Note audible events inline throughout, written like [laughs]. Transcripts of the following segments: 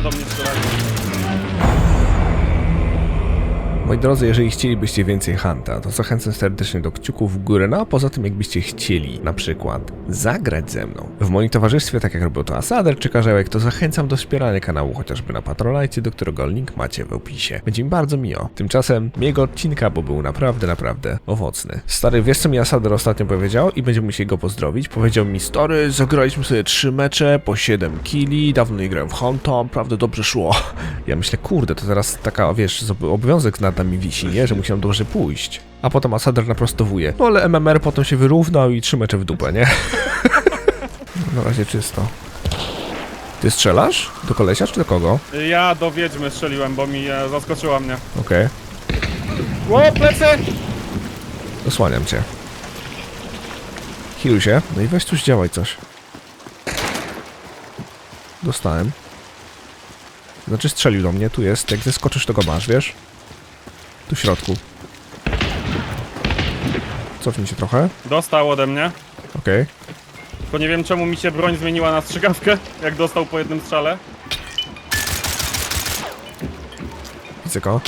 Skąd do mnie Moi drodzy, jeżeli chcielibyście więcej Hunta, to zachęcam serdecznie do kciuków w górę, no a poza tym jakbyście chcieli na przykład zagrać ze mną w moim towarzystwie, tak jak robił to Asader czy Karzełek, to zachęcam do wspierania kanału chociażby na Patronite, do którego link macie w opisie. Będzie mi bardzo miło. Tymczasem miłego odcinka, bo był naprawdę, naprawdę owocny. Stary, wiesz co mi Asader ostatnio powiedział i będziemy musieli go pozdrowić? Powiedział mi, stary, zagraliśmy sobie trzy mecze po 7 kili, dawno nie grałem w Hunta, naprawdę dobrze szło. [laughs] Ja myślę, kurde, to teraz taka, wiesz, obowiązek nad nami wisi, nie? Że musiałem dobrze pójść. A potem Asader naprostowuje. No ale MMR potem się wyrównał i trzy mecze w dupę, nie? [laughs] Na razie czysto. Ty strzelasz? Do kolesia czy do kogo? Ja do wiedźmy strzeliłem, bo mi e, zaskoczyła mnie. Okej, Ło, plecy! osłaniam cię. Heal się. No i weź tu działaj coś. Dostałem. Znaczy strzelił do mnie, tu jest. Jak zeskoczysz, to go masz, wiesz? Tu w środku. Cofnij się trochę. Dostał ode mnie. Okej. Tylko nie wiem czemu mi się broń zmieniła na strzykawkę, jak dostał po jednym strzale. Widzę go.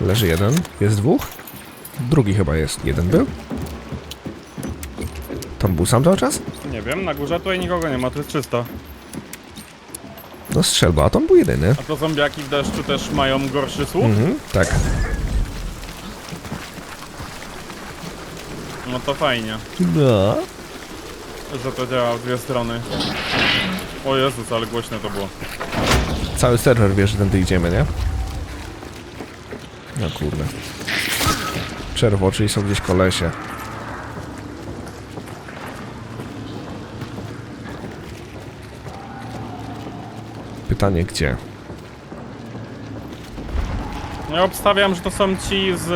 Leży jeden. Jest dwóch? Drugi chyba jest. Jeden był? Tam był sam cały czas? Nie wiem, na górze tutaj nikogo nie ma, tu jest czysto. No strzelba, a tam był jedyny. A to zombiaki w deszczu też mają gorszy słuch? Mhm, tak. No to fajnie, No. że to działa w dwie strony. O Jezus, ale głośne to było. Cały serwer wie, że tędy idziemy, nie? No kurde. Czerwo, czyli są gdzieś kolesie. Pytanie gdzie? Ja obstawiam, że to są ci z...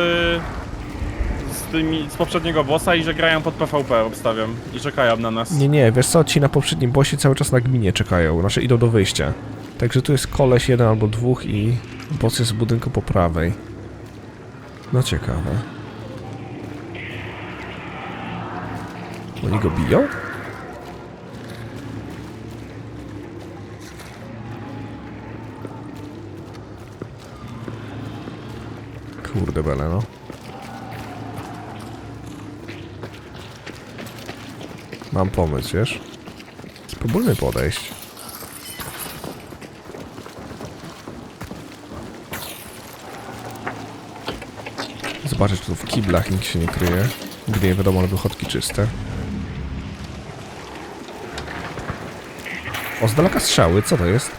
z tymi... z poprzedniego bossa i że grają pod PvP, obstawiam. I czekają na nas. Nie, nie, wiesz co, ci na poprzednim bosie cały czas na gminie czekają, znaczy idą do wyjścia. Także tu jest koleś jeden albo dwóch i boss jest w budynku po prawej. No ciekawe. Oni go biją? Kurde bele, no. Mam pomysł, wiesz? Spróbujmy podejść. Zobaczyć, czy tu w kiblach nikt się nie kryje. Gdy nie wiadomo, ale wychodki czyste. O, z daleka strzały, co to jest?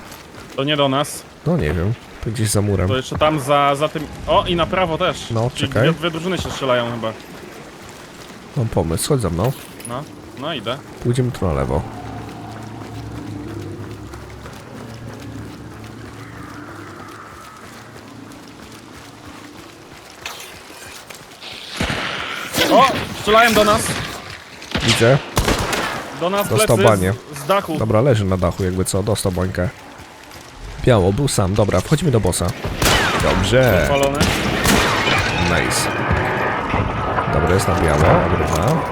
To nie do nas. No nie wiem. To gdzieś za murem. To jeszcze tam za, za tym... O, i na prawo też. No, Czyli czekaj. Dwie, dwie drużyny się strzelają chyba. Mam pomysł, chodź za mną. No, no idę. Pójdziemy tu na lewo. O! Strzelają do nas! Widzę. Do nas Dostał plecy banie. z, z dachu. Dobra, leży na dachu, jakby co, dostał bańkę. Biało, był sam, dobra, wchodzimy do bossa. Dobrze, Spalony. nice. Dobra, jest na biało, obrywa.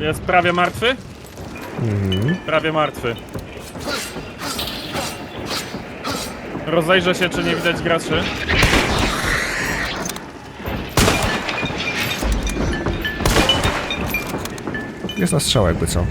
Jest prawie martwy? Mhm. Prawie martwy. Rozejrzę się, czy nie widać graczy. Jest na strzał, jakby co.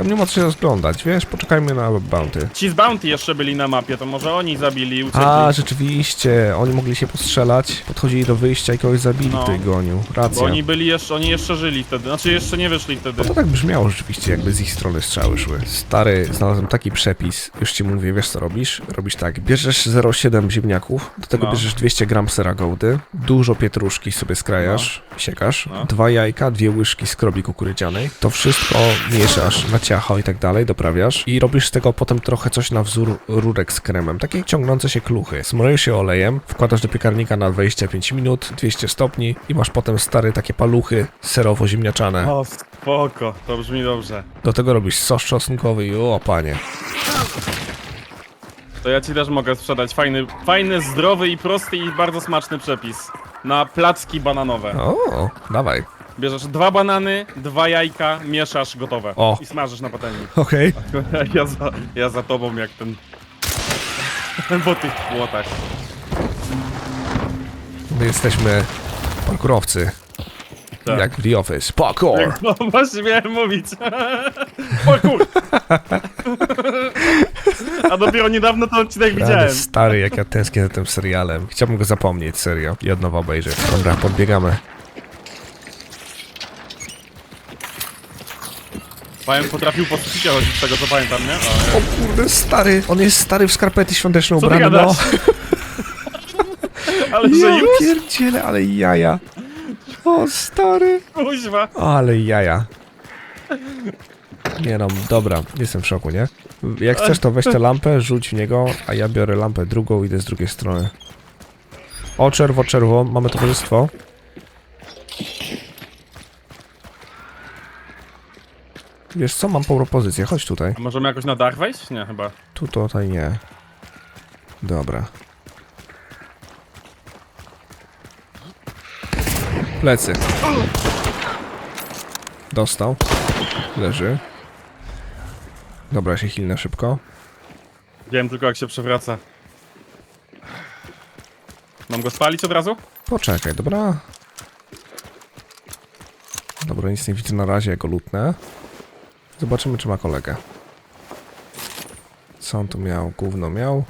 Tam nie ma co się rozglądać, wiesz, poczekajmy na bounty. Ci z Bounty jeszcze byli na mapie, to może oni zabili i uciekli. A, rzeczywiście, oni mogli się postrzelać, podchodzili do wyjścia i kogoś zabili, No. który gonił. Bo Racja. oni byli jeszcze, oni jeszcze żyli wtedy. Znaczy jeszcze nie wyszli wtedy. No to tak brzmiało rzeczywiście, jakby z ich strony strzały szły. Stary, znalazłem taki przepis, już ci mówię, wiesz co robisz? Robisz tak, bierzesz 0,7 ziemniaków, do tego No. bierzesz 200 gram sera gołdy, dużo pietruszki sobie skrajasz, siekasz, No. dwa jajka, dwie łyżki skrobi kukurydzianej, to wszystko mieszasz na ciacho i tak dalej, doprawiasz i robisz z tego potem trochę coś na wzór rurek z kremem, takie ciągnące się kluchy. Smrojesz się olejem, wkładasz do piekarnika na 25 minut, 200 stopni i masz potem stare takie paluchy serowo-ziemniaczane. O, spoko, to brzmi dobrze. Do tego robisz sos czosnkowy i o panie. To ja ci też mogę sprzedać fajny, fajny, zdrowy i prosty i bardzo smaczny przepis. Na placki bananowe. O, dawaj. Bierzesz dwa banany, dwa jajka, mieszasz, gotowe. O. I smażysz na patelni. Okej. [laughs] Ja za, ja za tobą jak ten... [laughs] po tych płotach. My jesteśmy parkurowcy. Tak. Jak w The Office. Parkour! [laughs] No właśnie miałem mówić. Parkour! A dopiero niedawno ten odcinek Rany widziałem. stary, jak ja tęsknię za tym serialem. Chciałbym go zapomnieć, serio. I od nowa obejrzeć. Dobra, podbiegamy. Pająk potrafił po suficie chodzić, z tego co pamiętam, nie? O, O kurde, stary! On jest stary w skarpety świąteczne Co ty ubrany, no. gadasz? [laughs] ale że Ja już? pierdzielę, ale jaja. O, stary. Kuźwa. Ale jaja. Nie no, dobra, jestem w szoku, nie? Jak chcesz, to weź tę lampę, rzuć w niego, a ja biorę lampę drugą i idę z drugiej strony. O, czerwo, czerwo, mamy towarzystwo. Wiesz co, mam propozycję, chodź tutaj. A możemy jakoś na dach wejść? Nie, chyba. Tu, tutaj nie. Dobra. Plecy. Dostał. Leży. Dobra, się hilnę szybko. Wiem tylko jak się przewraca. Mam go spalić od razu? Poczekaj, dobra. Dobra, nic nie widzę na razie, jako lutnę. Zobaczymy, czy ma kolegę. Co on tu miał? Gówno miał.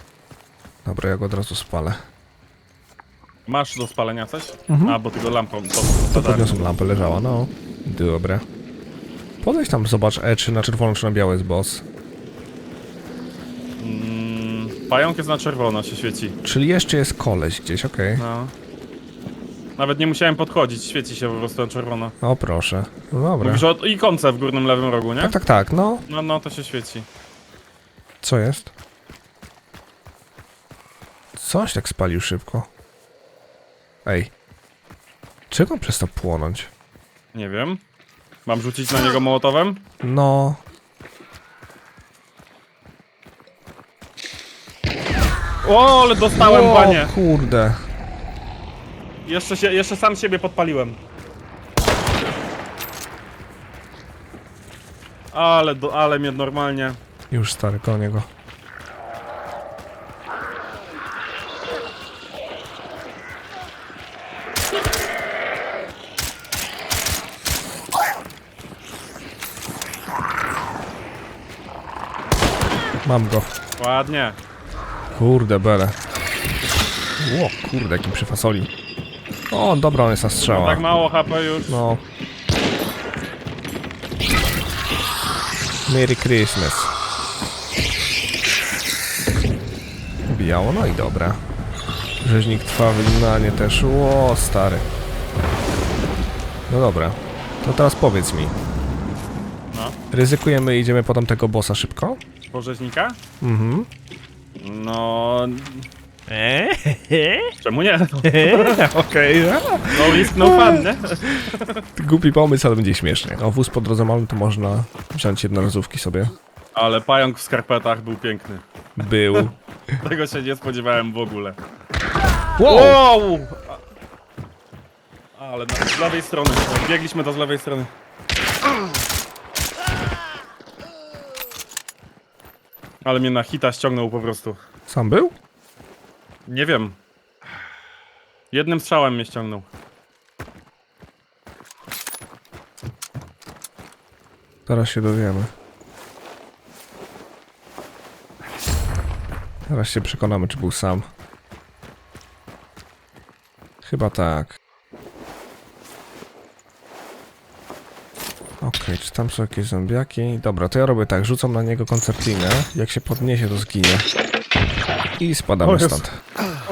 Dobra, ja go od razu spalę. Masz do spalenia coś? Mhm. A, bo ty go lampą... To, To podniosłem lampę, leżała, no. Dobra. Podejdź tam, zobacz E, czy na czerwono, czy na białe jest boss. Mm, pająk jest na czerwono, się świeci. Czyli jeszcze jest koleś gdzieś, okej. No. Nawet nie musiałem podchodzić, świeci się po prostu na czerwono. O proszę. No dobra. Mówisz o ikonce w górnym lewym rogu, nie? Tak, tak, tak, no. No, no, to się świeci. Co jest? Coś tak spalił szybko. Ej. Czego on przestał płonąć? Nie wiem. Mam rzucić na niego mołotowem? No. O, ale dostałem, o, panie! kurde. Jeszcze, się, jeszcze sam siebie podpaliłem. Ale, do, ale mnie normalnie... Już stary, koło niego. Mam go. Ładnie. Kurde bele. Ło, kurde, jakim przyfasoli. O, dobra, on jest na strzała. Tak mało HP już. No. Merry Christmas. Biało, no i dobra. Rzeźnik trwa, wygnanie też. Ło, stary. No dobra. To teraz powiedz mi. No. Ryzykujemy i idziemy po tamtego bossa szybko? Porzeźnika? Mhm. No... Czemu nie? Okej. No risk, no fun, nie? Głupi pomysł, ale będzie śmiesznie. O, wóz po drodze mamy, to można wziąć jednorazówki sobie. Ale pająk w skarpetach był piękny. Był. [laughs] Tego się nie spodziewałem w ogóle. Wow! Wow! Ale na, z lewej strony. Biegliśmy do z lewej strony. Ale mnie na hita ściągnął po prostu. Sam był? Nie wiem. Jednym strzałem mnie ściągnął. Zaraz się dowiemy. Zaraz się przekonamy, czy był sam. Chyba tak. Okej, czy tam są jakieś zombiaki? Dobra, to ja robię tak, rzucam na niego koncertinę. Jak się podniesie, to zginie. I spadamy O Jezu. stąd.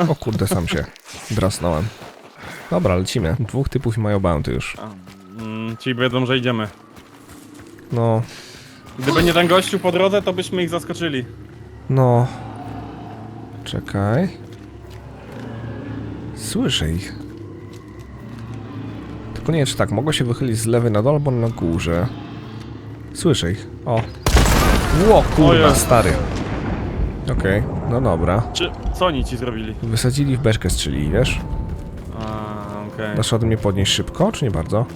O kurde, sam się drasnąłem. Dobra, lecimy. Dwóch typów i mają bounty już. Mm, ci wiedzą, że idziemy. No, Gdyby nie ten gościu po drodze, to byśmy ich zaskoczyli. No. Czekaj. Słyszę ich. Tylko nie wiem, czy tak, mogą się wychylić z lewej na dole, albo na górze. Słyszę ich. O. Ło, kurwa, stary. Okej, no dobra. Czy... Co oni ci zrobili? Wysadzili w beczkę strzelili, wiesz? A, okej. Dasz radę mnie podnieść szybko, czy nie bardzo?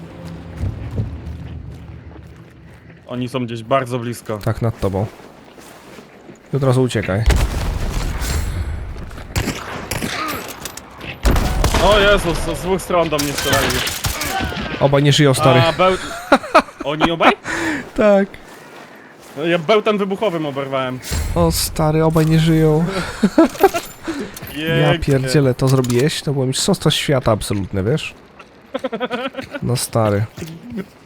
Oni są gdzieś bardzo blisko. Tak, nad tobą. I od razu uciekaj. O Jezus, z dwóch stron do mnie strzelali. Obaj nie żyją, stary. A, beł... [laughs] Oni obaj? Tak. Ja bełtem wybuchowym oberwałem. O, stary, obaj nie żyją. Ja Pięknie. pierdzielę, to zrobiłeś? To było mistrzostwo świata absolutne, wiesz? No stary.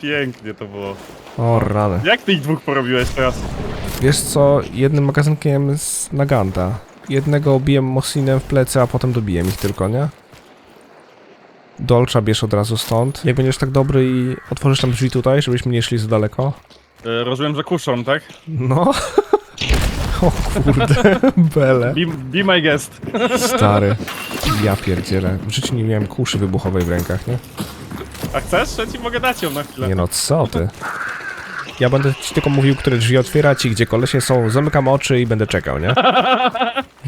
Pięknie to było. O rany. Jak ty ich dwóch porobiłeś teraz? Wiesz co, jednym magazynkiem z Naganta. Jednego obiłem Mosinem w plecy, a potem dobiłem ich tylko, nie? Dolcza bierz od razu stąd. Jak będziesz tak dobry i otworzysz tam drzwi tutaj, żebyśmy nie szli za daleko. E, rozumiem, że kuszą, tak? No. [laughs] O kurde, [laughs] bele. Be, be my guest. Stary. Ja pierdzielę. W życiu nie miałem kuszy wybuchowej w rękach, nie? A chcesz? Ja ci mogę dać ją na chwilę. Nie no, co ty? Ja będę ci tylko mówił, które drzwi otwierać i gdzie kolesie są. Zamykam oczy i będę czekał, nie? [laughs]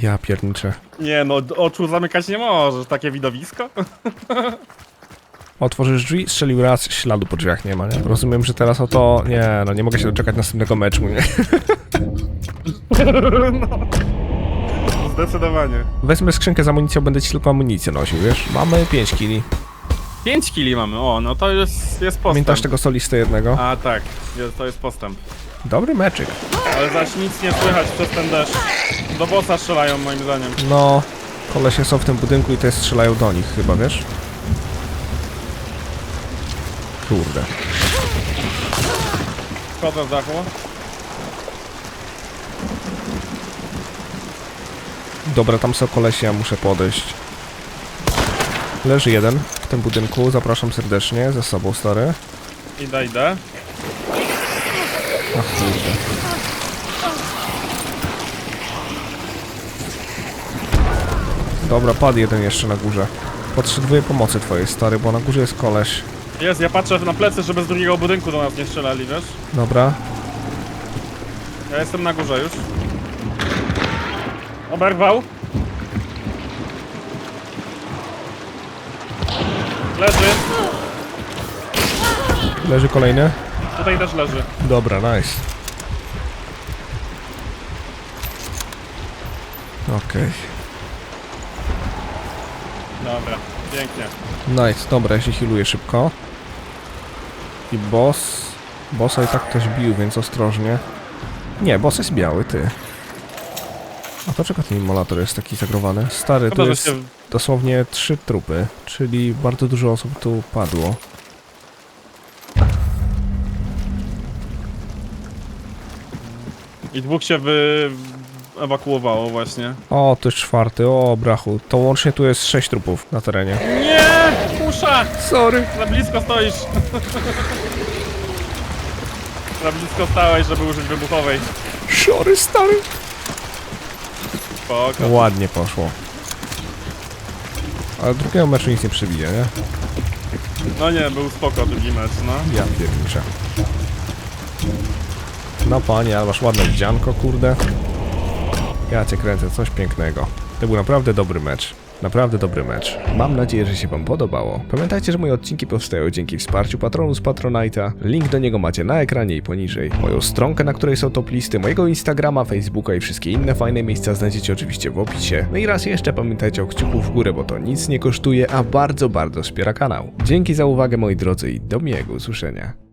Ja pierniczę. Nie no, oczu zamykać nie możesz, takie widowisko. Otworzysz drzwi, strzelił raz, śladu po drzwiach nie ma, nie? Rozumiem, że teraz o to... Nie, no nie mogę się doczekać następnego meczu, nie? no. [laughs] Zdecydowanie. Wezmę skrzynkę z amunicją, będę ci tylko amunicję nosił, wiesz? Mamy 5 kili. 5 kili mamy, o, no to jest, jest postęp. Pamiętasz tego solistę jednego? A tak, jest, to jest postęp. Dobry meczyk. Ale zaś nic nie słychać przez ten deszcz. Do bossa strzelają moim zdaniem. No, kolesie są w tym budynku i te strzelają do nich chyba, wiesz? Kurde. Wchodzę z dachu. Dobra, tam są kolesie, ja muszę podejść. Leży jeden w tym budynku, zapraszam serdecznie, ze sobą stary. Idę, idę. Ach kurde. Dobra, padł jeden jeszcze na górze. Potrzebuję pomocy twojej stary, bo na górze jest koleś. Jest, ja patrzę na plecy, żeby z drugiego budynku do nas nie strzelali, wiesz? Dobra. Ja jestem na górze już. Oberwał. Leży. Leży kolejny. Tutaj też leży. Dobra, nice. Okej. Dobra, pięknie. Nice, dobra, ja się healuję szybko. I boss... Bossa i tak ktoś bił, więc ostrożnie. Nie, boss jest biały, ty. A to czego ten immolator jest taki zagrowany? Stary, że jest dosłownie trzy trupy, czyli bardzo dużo osób tu padło. I dwóch się wy... ewakuowało właśnie. O, to jest czwarty, o brachu. To łącznie tu jest sześć trupów na terenie. Nie! Kusza! Sorry. Za blisko stoisz. Za blisko stałeś, żeby użyć wybuchowej. Sorry, stary. Spoko. Ładnie poszło. Ale drugiego meczu nic nie przebije, nie? No nie, był spoko drugi mecz, no. Ja pierniczę. No panie, ale masz ładne wdzianko, kurde. Ja cię kręcę, coś pięknego. To był naprawdę dobry mecz. Naprawdę dobry mecz. Mam nadzieję, że się wam podobało. Pamiętajcie, że moje odcinki powstają dzięki wsparciu patronu z Patronite'a. Link do niego macie na ekranie i poniżej. Moją stronkę, na której są top listy, mojego Instagrama, Facebooka i wszystkie inne fajne miejsca znajdziecie oczywiście w opisie. No i raz jeszcze pamiętajcie o kciuku w górę, bo to nic nie kosztuje, a bardzo, bardzo wspiera kanał. Dzięki za uwagę moi drodzy i do miłego usłyszenia.